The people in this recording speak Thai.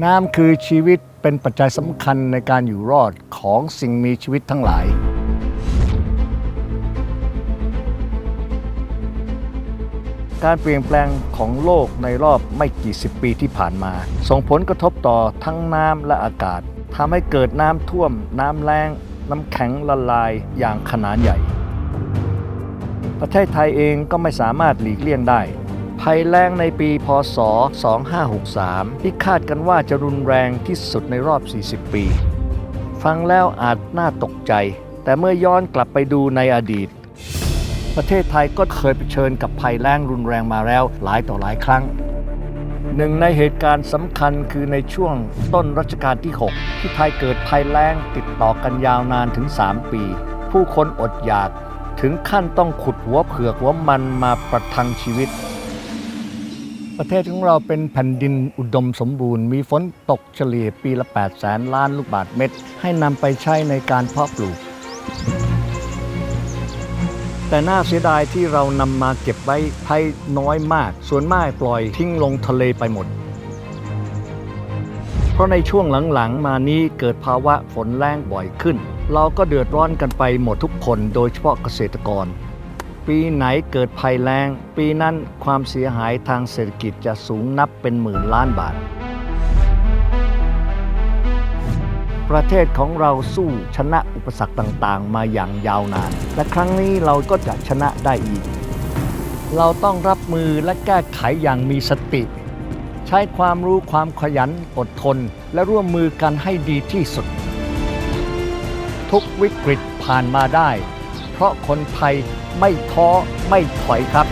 น้ำคือชีวิตเป็นปัจจัยสำคัญในการอยู่รอดของสิ่งมีชีวิตทั้งหลาย การเปลี่ยนแปลงของโลกในรอบไม่กี่สิบปีที่ผ่านมา ส่งผลกระทบต่อทั้งน้ำและอากาศทำให้เกิดน้ำท่วม น้ำแล้ง น้ำแข็งละลายอย่างขนาดใหญ่ ประเทศไทยเองก็ไม่สามารถหลีกเลี่ยงได้ ภัยแล้งในปี พศ 2563 ที่คาดกันว่าจะรุนแรงที่สุดในรอบ 40 ปี ฟังแล้วอาจน่าตกใจ แต่เมื่อย้อนกลับไปดูในอดีต ประเทศไทยก็เคยเผชิญกับภัยแล้งรุนแรงมาแล้วหลายต่อหลายครั้งหนึ่งในเหตุการณ์สำคัญคือในช่วงต้นรัชกาลที่ 6 ที่ไทยเกิดภัยแล้งติดต่อกันยาวนานถึง 3 ปี ผู้คนอดอยาก ถึงขั้นต้องขุดหัวเผือกหัวมันมาประทังชีวิต ประเทศของเราเป็นแผ่นดินอุดมสมบูรณ์ มีฝนตกเฉลี่ยปีละ 8 แสนล้านลูกบาศก์เม็ดให้นำไปใช้ในการเพาะปลูก แต่น่าเสียดายที่เรานำมาเก็บไว้ให้น้อยมาก ส่วนมากปล่อยทิ้งลงทะเลไปหมด เพราะในช่วงหลังๆ มานี้เกิดภาวะฝนแรงบ่อยขึ้น เราก็เดือดร้อนกันไปหมดทุกคนโดยเฉพาะเกษตรกร ปีไหนเกิดภัยแล้ง ปีนั้นความเสียหายทางเศรษฐกิจจะสูงนับเป็นหมื่นล้านบาท ประเทศของเราสู้ชนะอุปสรรคต่างๆ มาอย่างยาวนาน และครั้งนี้เราก็จะชนะได้อีก เราต้องรับมือและแก้ไขอย่างมีสติ ใช้ความรู้ความขยันอดทน และร่วมมือกันให้ดีที่สุด ทุกวิกฤตผ่านมาได้ เพราะคนไทยไม่ท้อไม่ถอยครับ